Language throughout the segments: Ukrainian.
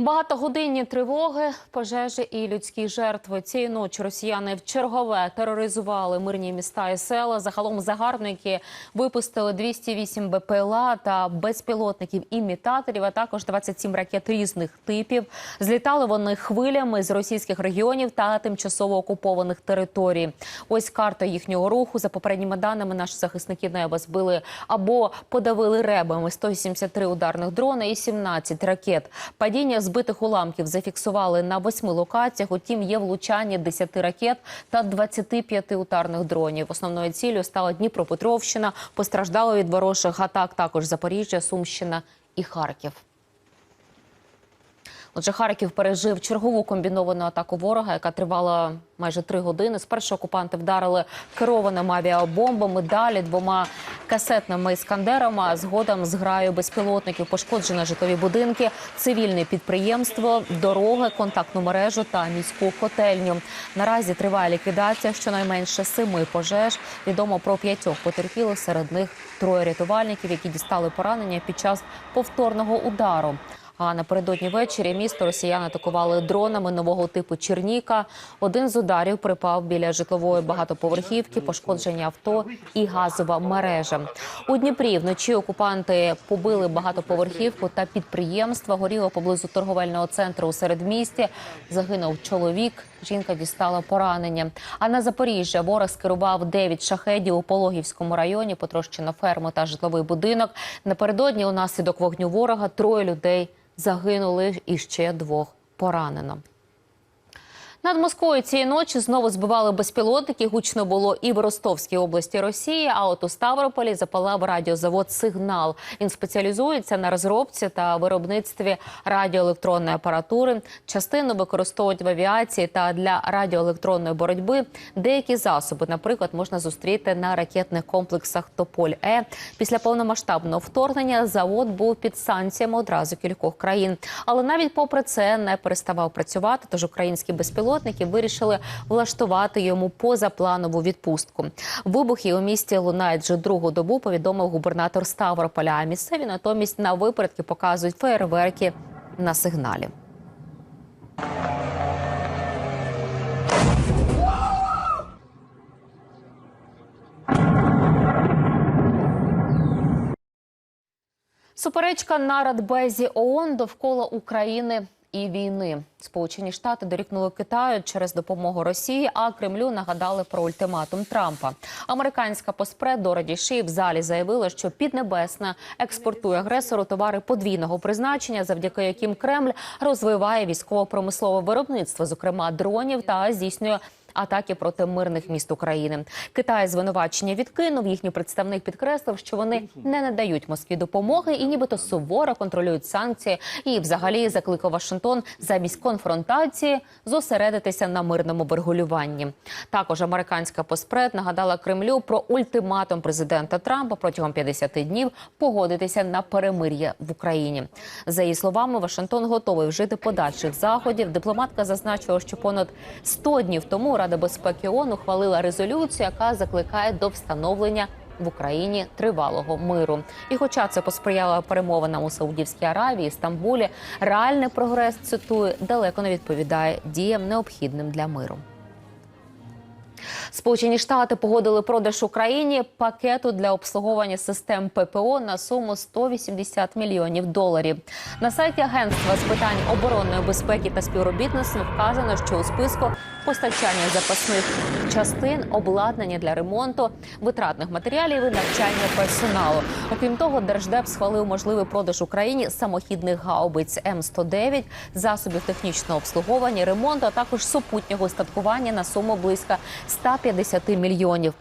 Багатогодинні тривоги, пожежі і людські жертви. Цієї ночі росіяни в чергове тероризували мирні міста і села. Загалом загарбники випустили 208 БПЛА та безпілотників імітаторів, а також 27 ракет різних типів. Злітали вони хвилями з російських регіонів та тимчасово окупованих територій. Ось карта їхнього руху. За попередніми даними, наші захисники неба збили або подавили ребами 183 ударних дрони і 17 ракет. Падіння збитих уламків зафіксували на восьми локаціях. Утім, є влучання 10 ракет та 25 ударних дронів. Основною ціллю стала Дніпропетровщина. Постраждало від ворожих атак також Запоріжжя, Сумщина і Харків. Отже, Харків пережив чергову комбіновану атаку ворога, яка тривала майже три години. Спершу окупанти вдарили керованими авіабомбами, далі двома касетними іскандерами. Згодом з граю безпілотників пошкоджено житлові будинки, цивільне підприємство, дороги, контактну мережу та міську котельню. Наразі триває ліквідація щонайменше семи пожеж. Відомо про п'ятьох потерпілих. Серед них троє рятувальників, які дістали поранення під час повторного удару. А напередодні ввечері місто росіяни атакували дронами нового типу Черніка. Один з ударів припав біля житлової багатоповерхівки, пошкодження авто і газова мережа. У Дніпрі вночі окупанти побили багатоповерхівку та підприємства. Горіло поблизу торговельного центру у середмісті. Загинув чоловік. Жінка дістала поранення. А на Запоріжжя ворог скерував 9 шахедів у Пологівському районі, потрощено ферму та житловий будинок. Напередодні унаслідок вогню ворога троє людей загинули і ще двох поранено. Над Москвою цієї ночі знову збивали безпілотники. Гучно було і в Ростовській області Росії. А от у Ставрополі запалав радіозавод Сигнал. Він спеціалізується на розробці та виробництві радіоелектронної апаратури. Частину використовують в авіації та для радіоелектронної боротьби. Деякі засоби, наприклад, можна зустріти на ракетних комплексах Тополь Е. Після повномасштабного вторгнення завод був під санкціями одразу кількох країн. Але навіть попри це не переставав працювати. Тож українські безпілотники вирішили влаштувати йому позапланову відпустку. Вибухи у місті лунають вже другу добу. Повідомив губернатор Ставрополя. А місцеві натомість на випередки показують феєрверки на сигналі. Суперечка на Радбезі ООН довкола України і війни. Сполучені Штати дорікнули Китаю через допомогу Росії, а Кремлю нагадали про ультиматум Трампа. Американська поспред Дороді Ші в залі заявила, що Піднебесна експортує агресору товари подвійного призначення, завдяки яким Кремль розвиває військово-промислове виробництво, зокрема дронів, та здійснює атаки проти мирних міст України. Китай звинувачення відкинув. Їхній представник підкреслив, що вони не надають Москві допомоги і нібито суворо контролюють санкції. І, взагалі, закликав Вашингтон замість конфронтації зосередитися на мирному врегулюванні. Також американська поспред нагадала Кремлю про ультиматум президента Трампа протягом 50 днів погодитися на перемир'я в Україні. За її словами, Вашингтон готовий вжити подальших заходів. Дипломатка зазначила, що понад 100 днів тому Рада безпеки ООН ухвалила резолюцію, яка закликає до встановлення в Україні тривалого миру. І, хоча це посприяло перемовинам у Саудівській Аравії, Стамбулі, реальний прогрес цитую далеко не відповідає діям необхідним для миру. Сполучені Штати погодили продаж Україні пакету для обслуговування систем ППО на суму 180 мільйонів доларів. На сайті агентства з питань оборонної безпеки та співробітництва вказано, що у списку постачання запасних частин, обладнання для ремонту, витратних матеріалів і навчання персоналу. Окрім того, держдеп схвалив можливий продаж Україні самохідних гаубиць М109, засобів технічного обслуговування, ремонту, а також супутнього устаткування на суму близько 150 мільйонів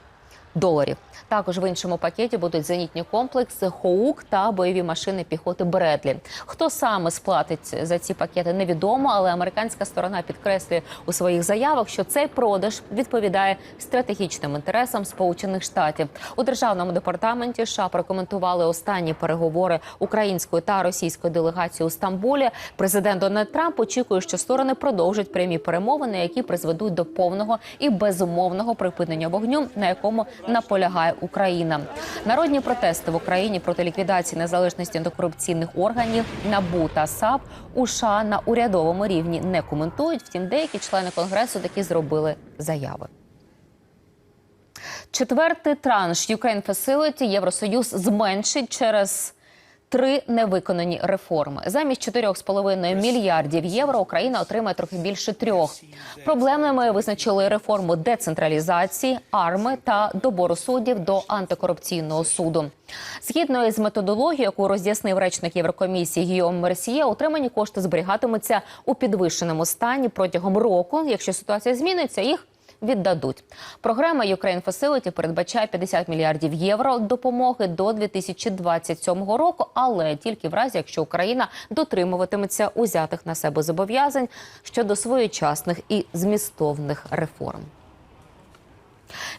доларів. Також в іншому пакеті будуть зенітні комплекси Хоук та бойові машини піхоти Бредлі. Хто саме сплатить за ці пакети, невідомо, але американська сторона підкреслює у своїх заявах, що цей продаж відповідає стратегічним інтересам Сполучених Штатів. У державному департаменті США прокоментували останні переговори української та російської делегації у Стамбулі. Президент Дональд Трамп очікує, що сторони продовжать прямі перемовини, які призведуть до повного і безумовного припинення вогню, на якому наполягає Україна. Народні протести в Україні проти ліквідації незалежності антикорупційних органів НАБУ та САП у США на урядовому рівні не коментують. Втім, деякі члени конгресу таки зробили заяви. Четвертий транш Ukraine Facility Євросоюз зменшить через три невиконані реформи. Замість 4,5 мільярдів євро Україна отримає трохи більше трьох. Проблемними визначили реформу децентралізації, арми та добору суддів до антикорупційного суду. Згідно із методологією, яку роз'яснив речник Єврокомісії Гіом Мерсіє, отримані кошти зберігатимуться у підвищеному стані протягом року. Якщо ситуація зміниться, їх віддадуть. Програма Ukraine Facility передбачає 50 мільярдів євро допомоги до 2027 року, але тільки в разі, якщо Україна дотримуватиметься узятих на себе зобов'язань щодо своєчасних і змістовних реформ.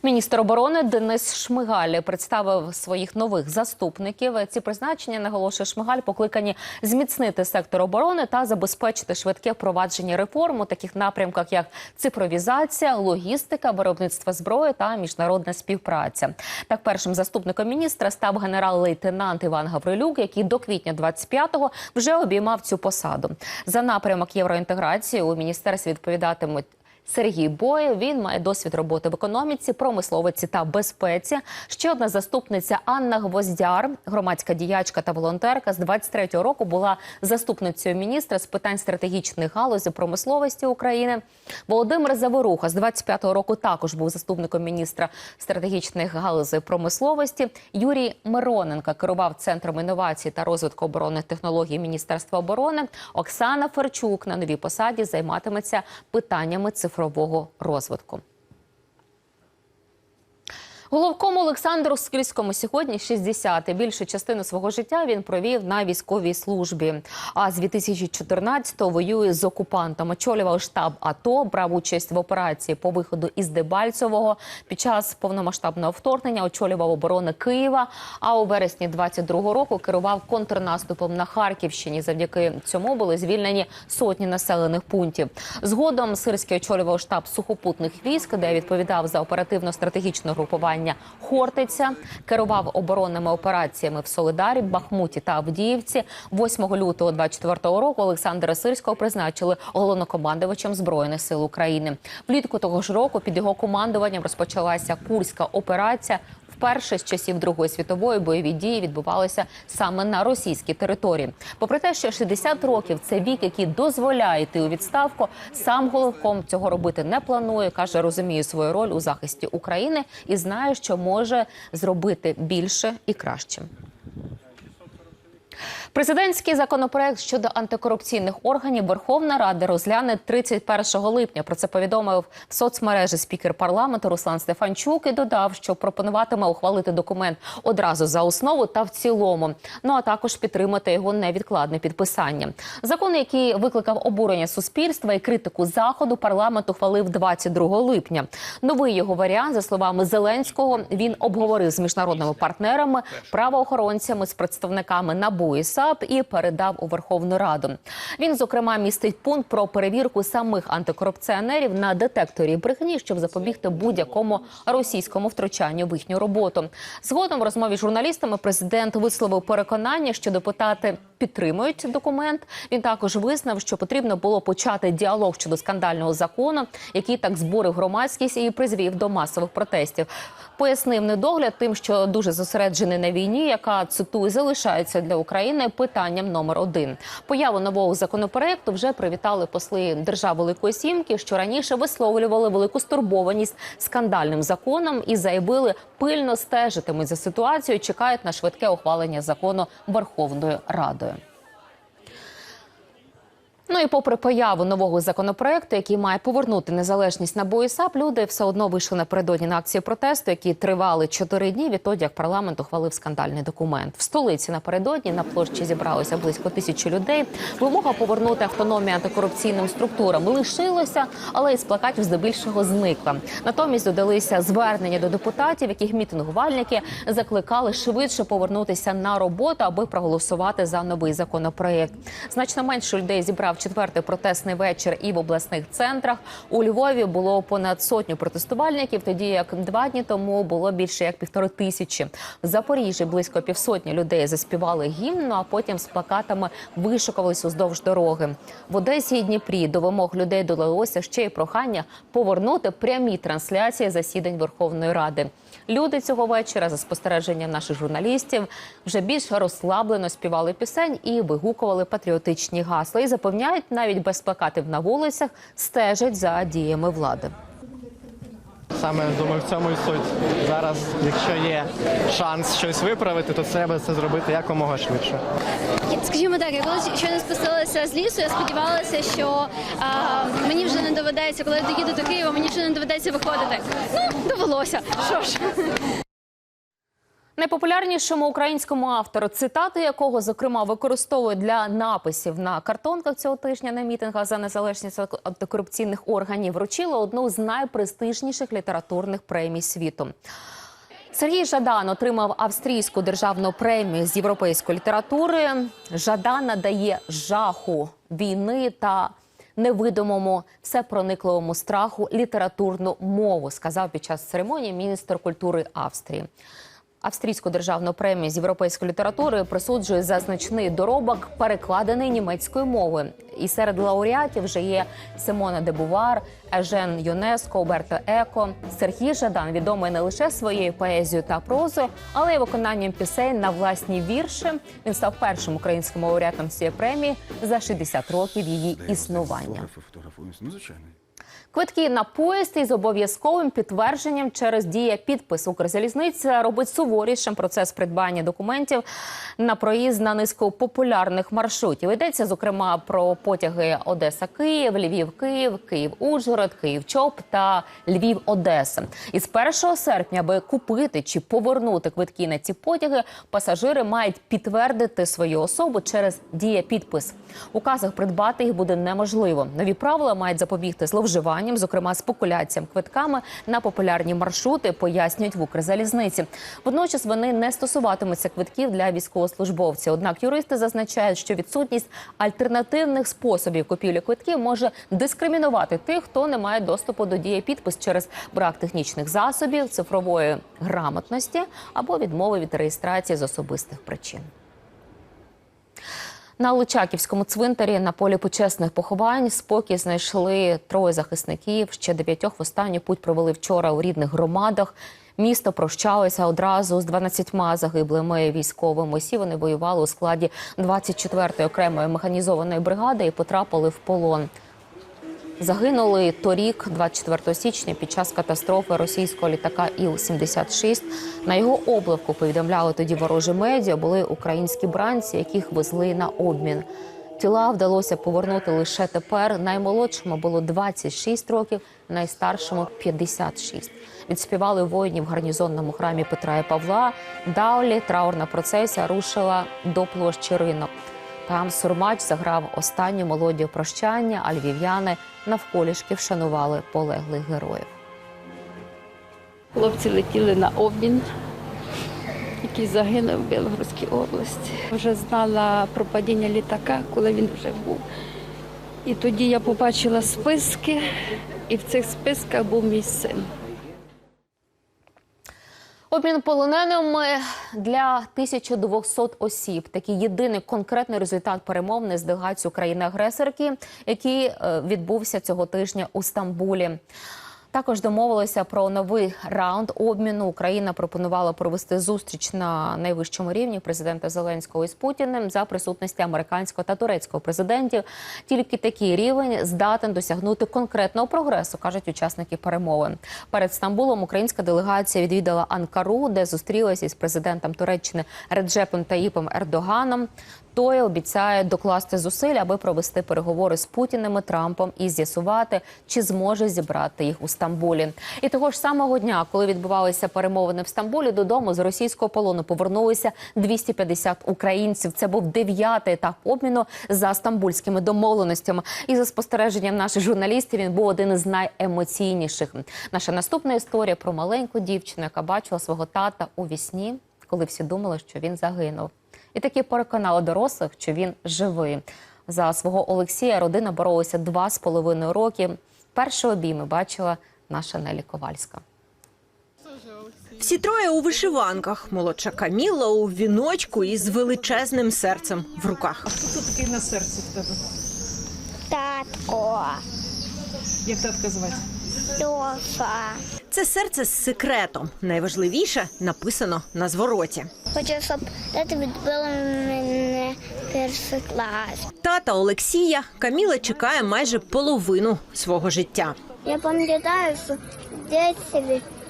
Міністр оборони Денис Шмигаль представив своїх нових заступників. Ці призначення наголошує Шмигаль, покликані зміцнити сектор оборони та забезпечити швидке впровадження реформ у таких напрямках, як цифровізація, логістика, виробництво зброї та міжнародна співпраця. Так, першим заступником міністра став генерал-лейтенант Іван Гаврилюк, який до квітня 25-го вже обіймав цю посаду. За напрямок євроінтеграції у міністерстві відповідатимуть. Сергій Боєв він має досвід роботи в економіці, промисловиці та безпеці. Ще одна заступниця Анна Гвоздяр, громадська діячка та волонтерка з 23-го року була заступницею міністра з питань стратегічних галузей промисловості України. Володимир Заворуха з 25-го року також був заступником міністра стратегічних галузей промисловості. Юрій Мироненко керував центром інновацій та розвитку оборонних технологій Міністерства оборони. Оксана Ферчук на новій посаді займатиметься питаннями цифрового розвитку. Головкому Олександру Скільському сьогодні 60. Більшу частину свого життя він провів на військовій службі. А з 2014-го воює з окупантом. Очолював штаб АТО, брав участь в операції по виходу із Дебальцевого. Під час повномасштабного вторгнення очолював оборони Києва. А у вересні 22-го року керував контрнаступом на Харківщині. Завдяки цьому були звільнені сотні населених пунктів. Згодом Сирський очолював штаб сухопутних військ, де відповідав за оперативно-стратегічне групування. Хортиця керував оборонними операціями в Солидарі, Бахмуті та Авдіївці. 8 лютого 24-го року Олександра Сирського призначили головнокомандувачем збройних сил України. Влітку того ж року під його командуванням розпочалася курська операція. Вперше з часів Другої світової бойові дії відбувалися саме на російській території. Попри те, що 60 років це вік, який дозволяє йти у відставку. Сам головком цього робити не планує. каже, розуміє свою роль у захисті України і знає, що може зробити більше і краще. Президентський законопроект щодо антикорупційних органів Верховна Рада розгляне 31 липня. Про це повідомив в соцмережі спікер парламенту Руслан Стефанчук і додав, що пропонуватиме ухвалити документ одразу за основу та в цілому. Ну а також підтримати його невідкладне підписання. Закон, який викликав обурення суспільства і критику заходу, парламент ухвалив 22 липня. Новий його варіант, за словами Зеленського, він обговорив з міжнародними партнерами, правоохоронцями, з представниками НАБУ і САП і передав у Верховну Раду. Він зокрема містить пункт про перевірку самих антикорупціонерів на детекторі брехні, щоб запобігти будь-якому російському втручанню в їхню роботу. Згодом в розмові з журналістами президент висловив переконання, що депутати підтримують документ. Він також визнав, що потрібно було почати діалог щодо скандального закону, який так збурив громадськість і призвів до масових протестів. Пояснив недогляд тим, що дуже зосереджений на війні, яка цитую залишається для України питанням номер один. Появу нового законопроекту вже привітали посли держав Великої Сімки, що раніше висловлювали велику стурбованість скандальним законом і заявили, пильно стежитимуть за ситуацією. Чекають на швидке ухвалення закону Верховною Радою. Ну і попри появу нового законопроекту, який має повернути незалежність на САП, люди все одно вийшли напередодні на акції протесту, які тривали чотири дні відтоді, як парламент ухвалив скандальний документ. В столиці напередодні на площі зібралося близько тисячі людей. Вимога повернути автономію антикорупційним структурам лишилося, але із плакатів здебільшого зникла. Натомість додалися звернення до депутатів, яких мітингувальники закликали швидше повернутися на роботу, аби проголосувати за новий законопроект. Значно менше людей зібрав четвертий протестний вечір і в обласних центрах. У Львові було понад сотню протестувальників, тоді як два дні тому було більше як півтори тисячі. В Запоріжжі близько півсотні людей заспівали гімн, а потім з плакатами вишукувались уздовж дороги. В Одесі і Дніпрі до вимог людей додалося ще й прохання повернути прямі трансляції засідань Верховної Ради. Люди цього вечора, за спостереженням наших журналістів, вже більш розслаблено співали пісень і вигукували патріотичні гасла. І запевняють, навіть без плакатів на вулицях стежать за діями влади. Саме думаю, в цьому і суть. Зараз, якщо є шанс щось виправити, то треба це зробити якомога швидше. Скажімо так, я коли щойно спустилася з лісу, я сподівалася, що а, мені вже не доведеться, коли я доїду до Києва, мені вже не доведеться виходити. Ну, довелося. Що ж. Найпопулярнішому українському автору, цитати якого зокрема використовують для написів на картонках цього тижня на мітингах за незалежність антикорупційних органів, вручили одну з найпрестижніших літературних премій світу. Сергій Жадан отримав австрійську державну премію з європейської літератури. Жадан надає жаху війни та невидимому всепроникливому страху літературну мову, сказав під час церемонії міністр культури Австрії. Австрійську державну премію з європейської літератури присуджує за значний доробок, перекладений німецькою мовою. І серед лауреатів вже є Симона де Бувар, Ежен Юнеско, Оберто Еко. Сергій Жадан відомий не лише своєю поезією та прозою, але й виконанням пісень на власні вірші. Він став першим українським лауреатом цієї премії за 60 років її існування. Ну, звичайно. Квитки на поїзд із обов'язковим підтвердженням через дія підпис Укрзалізниця робить суворішим процес придбання документів на проїзд на низку популярних маршрутів. Йдеться зокрема про потяги Одеса-Київ, Львів-Київ, Київ-Ужгород, Київ-Чоп та Львів-Одеса. Із 1 серпня, аби купити чи повернути квитки на ці потяги, пасажири мають підтвердити свою особу через дія підпис. Указах придбати їх буде неможливо. Нові правила мають запобігти зловживанням, зокрема спекуляціям квитками на популярні маршрути, пояснюють в Укрзалізниці. Водночас вони не стосуватимуться квитків для військовослужбовців. Однак юристи зазначають, що відсутність альтернативних способів купівлі квитків може дискримінувати тих, хто не має доступу до дії підпис через брак технічних засобів, цифрової грамотності або відмови від реєстрації з особистих причин. На Лучаківському цвинтарі на полі почесних поховань спокій знайшли троє захисників. Ще дев'ятьох в останню путь провели вчора у рідних громадах. Місто прощалося одразу з 12 загиблими військовими. Усі вони воювали у складі 24-ї окремої механізованої бригади і потрапили в полон. Загинули торік, 24 січня, під час катастрофи російського літака Іл-76. На його обливку повідомляли тоді ворожі медіа. Були українські бранці, яких везли на обмін. Тіла вдалося повернути лише тепер. Наймолодшому було 26 років, найстаршому 56. Відспівали воїнів в гарнізонному храмі Петра і Павла. Далі траурна процесія рушила до площі ринок. Там Сурмач заграв останню мелодію прощання, а львів'яни навколішки вшанували полеглих героїв. Хлопці летіли на обмін, який загинув в Білгородській області. Вже знала про падіння літака, коли він вже був. І тоді я побачила списки, і в цих списках був мій син. Обмін полоненими для 1200 осіб. Такий єдиний конкретний результат перемов з делегацією країни-агресорки, який е, відбувся цього тижня у Стамбулі. Також домовилися про новий раунд обміну. Україна пропонувала провести зустріч на найвищому рівні президента Зеленського із Путіним за присутності американського та турецького президентів. Тільки такий рівень здатен досягнути конкретного прогресу, кажуть учасники перемовин. Перед Стамбулом українська делегація відвідала Анкару, де зустрілася із президентом Туреччини Реджепом Таїпом Ердоганом. Той обіцяє докласти зусиль, аби провести переговори з Путіним і Трампом і з'ясувати, чи зможе зібрати їх у Стамбулі. І того ж самого дня, коли відбувалися перемовини в Стамбулі, додому з російського полону повернулися 250 українців. Це був дев'ятий етап обміну за стамбульськими домовленостями. І за спостереженням наших журналістів він був один із найемоційніших. Наша наступна історія про маленьку дівчину, яка бачила свого тата у вісні, коли всі думали, що він загинув і таки переконала дорослих, що він живий. За свого Олексія родина боролася два з половиною роки. Перші обійми бачила наша Нелі Ковальська. Всі троє у вишиванках. Молодша Каміла у віночку із величезним серцем в руках. Хто такий на серці в тебе? Татко, Як татка звати? Льоша. Це серце з секретом. Найважливіше написано на звороті. Хочу, щоб тато відбили мене перший клас. Тата Олексія Каміла чекає майже половину свого життя. Я пам'ятаю, що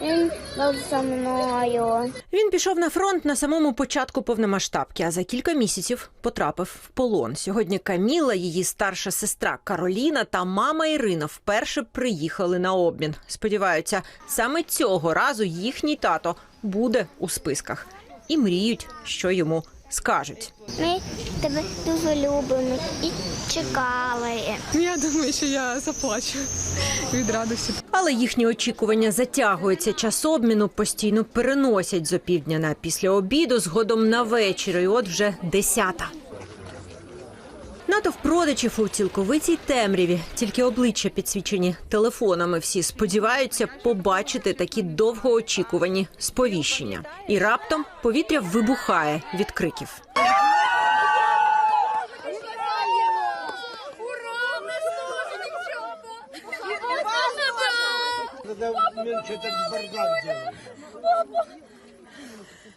він був за мною. Він пішов на фронт на самому початку повномасштабки, а за кілька місяців потрапив в полон. Сьогодні Каміла, її старша сестра Кароліна та мама Ірина вперше приїхали на обмін. Сподіваються, саме цього разу їхній тато буде у списках і мріють, що йому скажуть. Ми тебе дуже любимо і чекали. Ну, Я думаю, що я заплачу від радості. Але їхні очікування затягуються. Час обміну постійно переносять з опівдня на після обіду, згодом на вечір. І от вже десята. Натовп родичів у цілковитій темряві, тільки обличчя підсвічені телефонами. Всі сподіваються побачити такі довгоочікувані сповіщення. І раптом повітря вибухає від криків.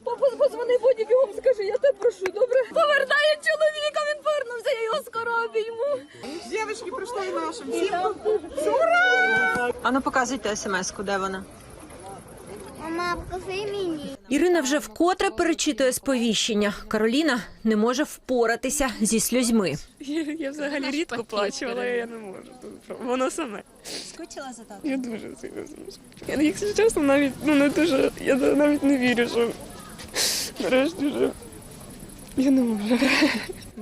Папа, позвони Боді, бігом скажи, я тебе прошу, добре? Повертає чоловіка, він повернувся, я його скоро обійму. Дівчатки прийшли нашим. Всім А ну показуйте смс-ку, де вона. Мама, покажи мені. Ірина вже вкотре перечитує сповіщення. Кароліна не може впоратися зі сльозьми. Я, я взагалі рідко плачу, але я не можу. Тут Воно саме. Скучила за татом? Я дуже сильно. Я, якщо чесно, навіть ну не дуже. Я навіть не вірю, що нарешті вже. Я не можу.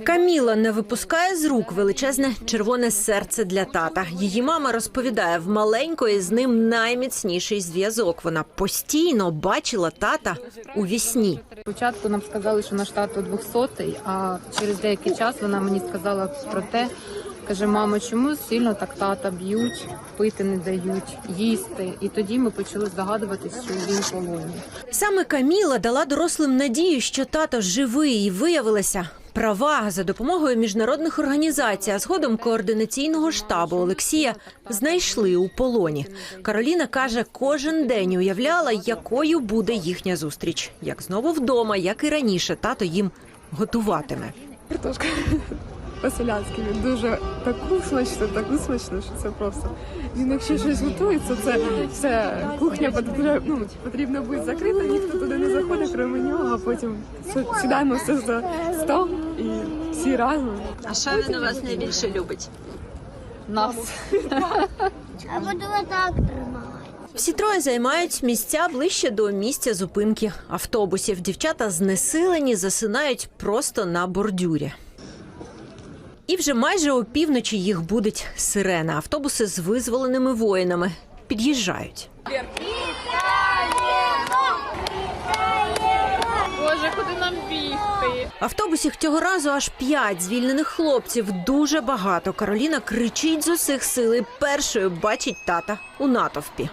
Каміла не випускає з рук величезне червоне серце для тата. Її мама розповідає, в маленької з ним найміцніший зв'язок. Вона постійно бачила тата у вісні. Спочатку нам сказали, що наш тато 200-й, а через деякий час вона мені сказала про те, каже, мамо, чому сильно так тата б'ють, пити не дають, їсти. І тоді ми почали здогадуватися, що він полоні. Саме Каміла дала дорослим надію, що тато живий, і виявилася права за допомогою міжнародних організацій, а згодом координаційного штабу Олексія знайшли у полоні. Кароліна каже, кожен день уявляла, якою буде їхня зустріч. Як знову вдома, як і раніше, тато їм готуватиме. Картошка по-селянськи він дуже таку смачно, таку смачно, що це просто. Він якщо щось готується, це все кухня потрібно, ну, потрібно бути закрита, ніхто туди не заходить, крім нього, а потім сідаємо все за стол і всі разом. А що він у вас найбільше любить? Нас А буду тримати. Всі троє займають місця ближче до місця зупинки автобусів. Дівчата знесилені засинають просто на бордюрі. І вже майже опівночі їх будить сирена. Автобуси з визволеними воїнами під'їжджають. Боже, куди нам бігти? Автобусів цього разу аж п'ять звільнених хлопців. Дуже багато. Кароліна кричить з усіх сил і першою бачить тата у натовпі.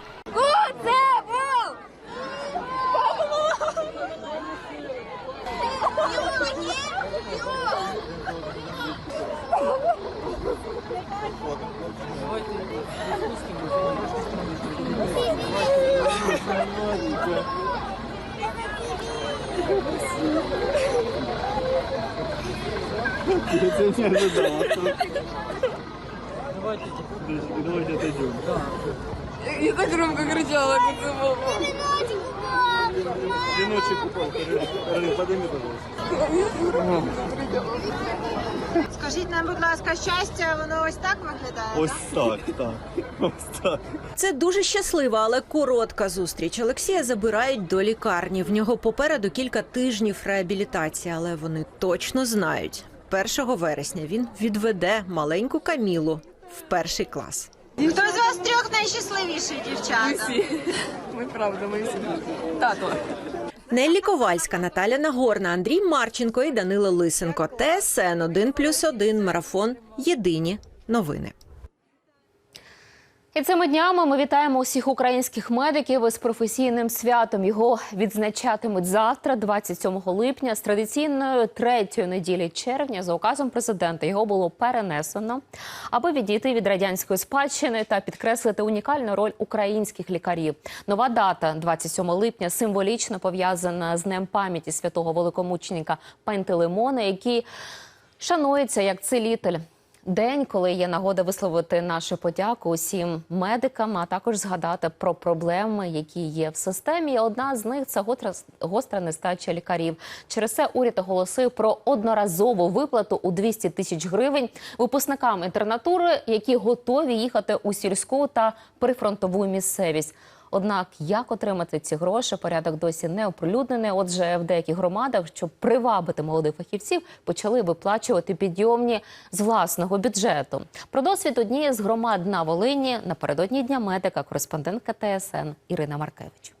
Я не ожидал. Давайте, типа, давайте отойдем. Я так громко кричала, как ты як це було. Скажіть нам, будь ласка, щастя, воно ось так виглядає. Ось так, так. Ось так. Це дуже щаслива, але коротка зустріч. Олексія забирають до лікарні. В нього попереду кілька тижнів реабілітації, але вони точно знають. 1 вересня він відведе маленьку Камілу в перший клас. Хто найщасливіший, дівчата? Ми правда, ми всі. Тато. Неллі Ковальська, Наталя Нагорна, Андрій Марченко і Данило Лисенко. ТСН 1+,1 Марафон. Єдині новини. І цими днями ми вітаємо усіх українських медиків із професійним святом. Його відзначатимуть завтра, 27 липня, з традиційною третьої неділі червня. За указом президента його було перенесено, аби відійти від радянської спадщини та підкреслити унікальну роль українських лікарів. Нова дата, 27 липня, символічно пов'язана з днем пам'яті святого великомученика Пантелеймона, який шанується як цілитель. День, коли є нагода висловити нашу подяку усім медикам, а також згадати про проблеми, які є в системі. Одна з них це гостра, нестача лікарів. Через це уряд оголосив про одноразову виплату у 200 тисяч гривень випускникам інтернатури, які готові їхати у сільську та прифронтову місцевість. Однак, як отримати ці гроші, порядок досі не оприлюднений. Отже, в деяких громадах, щоб привабити молодих фахівців, почали виплачувати підйомні з власного бюджету. Про досвід однієї з громад на Волині напередодні дня медика, кореспондентка ТСН Ірина Маркевич.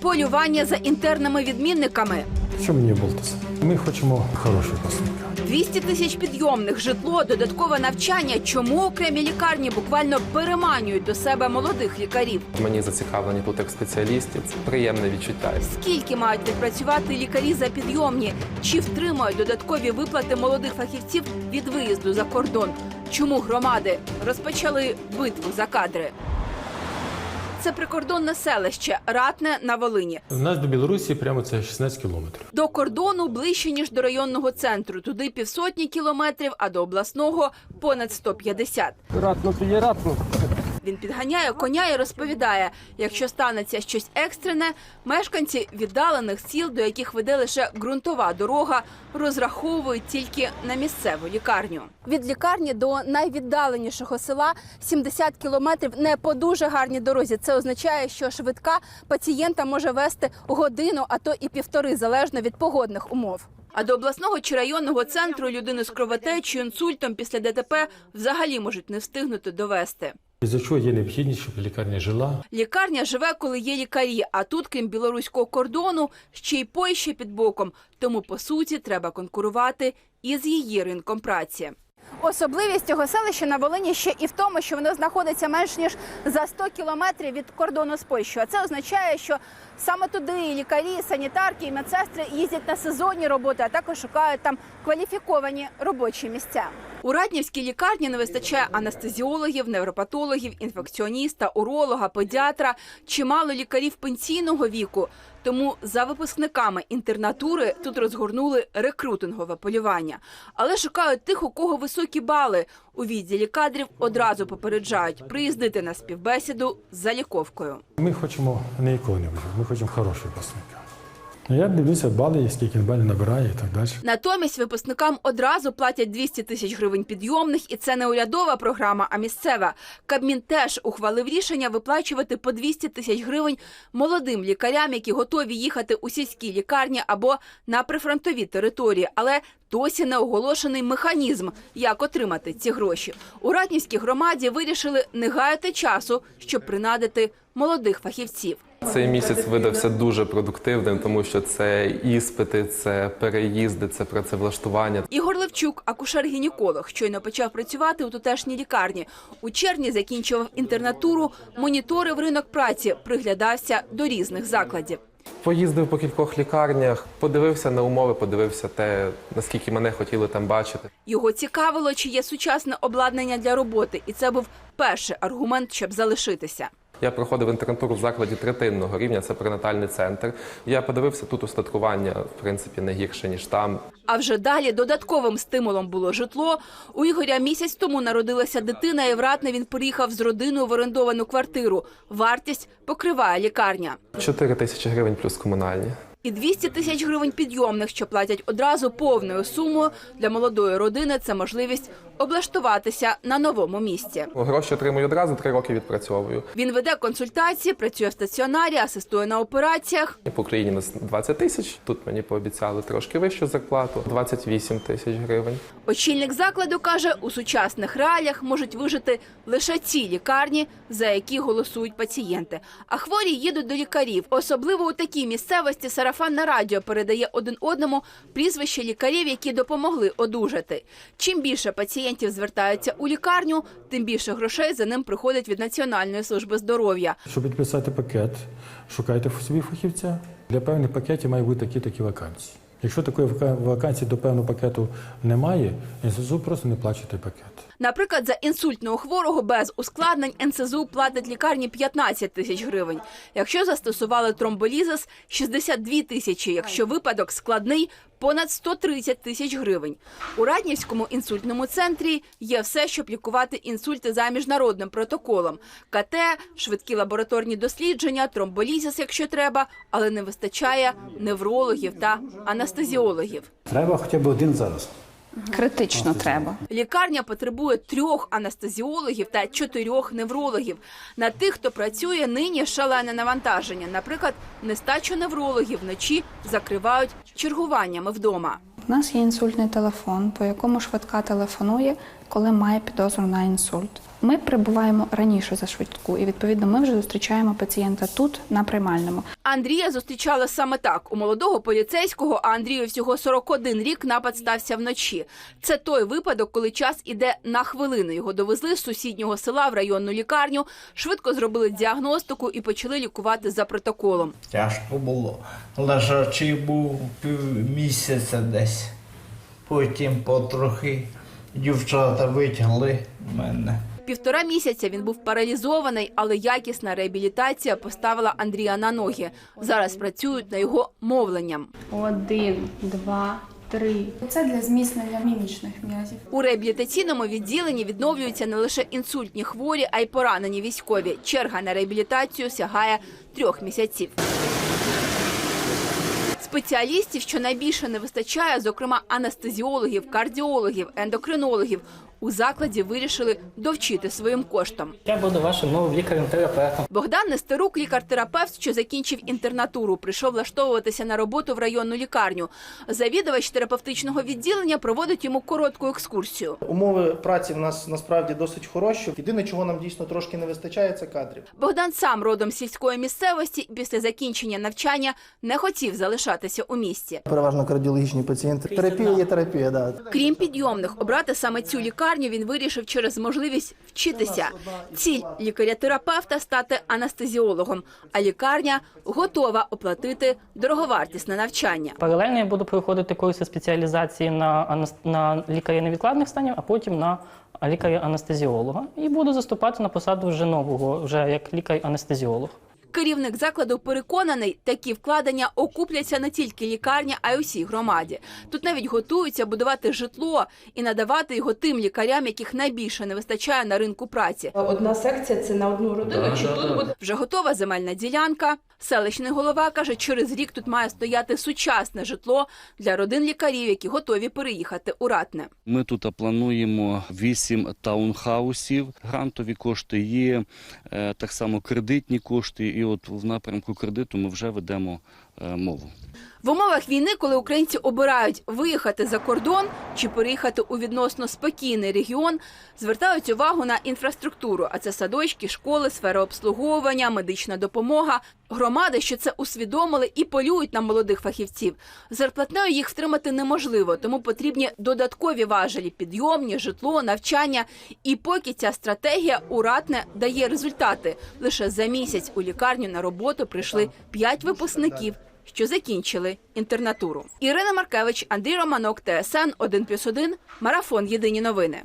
Полювання за інтерними відмінниками, Що мені болтати? Ми хочемо хорошого пасунка. 200 тисяч підйомних, житло, додаткове навчання. Чому окремі лікарні буквально переманюють до себе молодих лікарів? Мені зацікавлені тут як спеціалістів. Це приємне відчуття. Скільки мають відпрацювати лікарі за підйомні? Чи втримають додаткові виплати молодих фахівців від виїзду за кордон? Чому громади розпочали битву за кадри? Це прикордонне селище Ратне на Волині. У нас до Білорусі прямо це 16 кілометрів. До кордону ближче ніж до районного центру. Туди півсотні кілометрів, а до обласного понад 150. Ратно то є ратно. Він підганяє коня і розповідає: якщо станеться щось екстрене, мешканці віддалених сіл, до яких веде лише ґрунтова дорога, розраховують тільки на місцеву лікарню. Від лікарні до найвіддаленішого села 70 кілометрів не по дуже гарній дорозі. Це означає, що швидка пацієнта може вести годину, а то і півтори, залежно від погодних умов. А до обласного чи районного центру людину з кровотечею, інсультом після ДТП взагалі можуть не встигнути довести. І за чого є необхідність, щоб лікарня жила? Лікарня живе, коли є лікарі, а тут, крім білоруського кордону, ще й Польща під боком. Тому, по суті, треба конкурувати із її ринком праці. Особливість цього селища на Волині ще і в тому, що воно знаходиться менш ніж за 100 кілометрів від кордону з Польщею. А це означає, що саме туди лікарі, санітарки і медсестри їздять на сезонні роботи, а також шукають там кваліфіковані робочі місця. У Раднівській лікарні не вистачає анестезіологів, невропатологів, інфекціоніста, уролога, педіатра, чимало лікарів пенсійного віку. Тому за випускниками інтернатури тут розгорнули рекрутингове полювання. Але шукають тих, у кого високі бали. У відділі кадрів одразу попереджають приїздити на співбесіду з заліковкою. Ми хочемо не якого-небудь, ми хочемо хорошого пасунка. Я дивлюся бали, скільки балів набирає і так далі. Натомість випускникам одразу платять 200 тисяч гривень підйомних, і це не урядова програма, а місцева. Кабмін теж ухвалив рішення виплачувати по 200 тисяч гривень молодим лікарям, які готові їхати у сільські лікарні або на прифронтові території, але досі не оголошений механізм, як отримати ці гроші. У Ратнівській громаді вирішили не гаяти часу, щоб принадити молодих фахівців. Цей місяць видався дуже продуктивним, тому що це іспити, це переїзди, це працевлаштування. Ігор Левчук, акушер-гінеколог, щойно почав працювати у тутешній лікарні. У червні закінчував інтернатуру, моніторив ринок праці, приглядався до різних закладів. Поїздив по кількох лікарнях, подивився на умови, подивився те, наскільки мене хотіли там бачити. Його цікавило, чи є сучасне обладнання для роботи, і це був перший аргумент, щоб залишитися. Я проходив інтернатуру в закладі третинного рівня, це пренатальний центр. Я подивився тут устаткування, в принципі, не гірше ніж там. А вже далі додатковим стимулом було житло. У Ігоря місяць тому народилася дитина, і вратне він приїхав з родиною в орендовану квартиру. Вартість покриває лікарня. 4 тисячі гривень плюс комунальні. І 200 тисяч гривень підйомних, що платять одразу повною сумою для молодої родини. Це можливість облаштуватися на новому місці. Гроші отримую одразу, три роки відпрацьовую. Він веде консультації, працює в стаціонарі, асистує на операціях. По Україні нас 20 тисяч. Тут мені пообіцяли трошки вищу зарплату 28 тисяч гривень. Очільник закладу каже, у сучасних реаліях можуть вижити лише ті лікарні, за які голосують пацієнти. А хворі їдуть до лікарів. Особливо у такій місцевості сарафан на радіо передає один одному прізвище лікарів, які допомогли одужати. Чим більше пацієнтів звертаються у лікарню, тим більше грошей за ним приходить від Національної служби здоров'я. Щоб підписати пакет, шукайте собі фахівця. Для певних пакетів має бути такі такі вакансії. Якщо такої вака- вакансії до певного пакету немає, НСЗУ просто не плачете пакет. Наприклад, за інсультного хворого без ускладнень НСЗУ платить лікарні 15 тисяч гривень. Якщо застосували тромболізис – 62 тисячі. Якщо випадок складний – понад 130 тисяч гривень. У Раднівському інсультному центрі є все, щоб лікувати інсульти за міжнародним протоколом. КТ, швидкі лабораторні дослідження, тромболізис, якщо треба, але не вистачає неврологів та анестезіологів. Треба хоча б один зараз. Критично треба. Лікарня потребує трьох анестезіологів та чотирьох неврологів. На тих, хто працює нині шалене навантаження. Наприклад, нестачу неврологів вночі закривають чергуваннями вдома. У нас є інсультний телефон, по якому швидка телефонує, коли має підозру на інсульт. Ми прибуваємо раніше за швидку, і відповідно ми вже зустрічаємо пацієнта тут на приймальному. Андрія зустрічали саме так. У молодого поліцейського, а Андрію всього 41 рік, напад стався вночі. Це той випадок, коли час іде на хвилину. Його довезли з сусіднього села в районну лікарню, швидко зробили діагностику і почали лікувати за протоколом. Тяжко було. Лежачий був півмісяця десь. Потім потрохи дівчата витягли мене. Півтора місяця він був паралізований, але якісна реабілітація поставила Андрія на ноги. Зараз працюють над його мовленням. Один, два, три. Це для зміцнення мімічних м'язів. У реабілітаційному відділенні відновлюються не лише інсультні хворі, а й поранені військові. Черга на реабілітацію сягає трьох місяців. Спеціалістів, що найбільше не вистачає, зокрема анестезіологів, кардіологів, ендокринологів, у закладі вирішили довчити своїм коштом. Я буду вашим новим лікарем-терапевтом. Богдан Нестерук, лікар-терапевт, що закінчив інтернатуру, прийшов влаштовуватися на роботу в районну лікарню. Завідувач терапевтичного відділення проводить йому коротку екскурсію. Умови праці в нас насправді досить хороші. Єдине, чого нам дійсно трошки не вистачає, це кадрів. Богдан сам родом з сільської місцевості після закінчення навчання не хотів залишатися у місті. Переважно кардіологічні пацієнти. Терапія є терапія, да. Крім підйомних, обрати саме цю лікарню він вирішив через можливість вчитися. Ціль лікаря-терапевта стати анестезіологом, а лікарня готова оплатити дороговартісне навчання. Паралельно я буду проходити курси спеціалізації на, на лікаря невідкладних станів, а потім на лікаря-анестезіолога. І буду заступати на посаду вже нового, вже як лікар-анестезіолог. Керівник закладу переконаний, такі вкладення окупляться не тільки лікарні, а й усій громаді. Тут навіть готуються будувати житло і надавати його тим лікарям, яких найбільше не вистачає на ринку праці. Одна секція це на одну родину. Чи тут буде Вже готова земельна ділянка. Селищний голова каже, через рік тут має стояти сучасне житло для родин лікарів, які готові переїхати у Ратне. Ми тут плануємо вісім таунхаусів. Грантові кошти є, е, так само кредитні кошти. І от в напрямку кредиту ми вже ведемо е, мову. В умовах війни, коли українці обирають виїхати за кордон чи переїхати у відносно спокійний регіон, звертають увагу на інфраструктуру. А це садочки, школи, сфера обслуговування, медична допомога. Громади, що це усвідомили і полюють на молодих фахівців. Зарплатнею їх втримати неможливо, тому потрібні додаткові важелі, підйомні, житло, навчання. І поки ця стратегія уратне дає результати. Лише за місяць у лікарню на роботу прийшли п'ять випускників що закінчили інтернатуру. Ірина Маркевич, Андрій Романок, ТСН 1+,1, Марафон Єдині новини.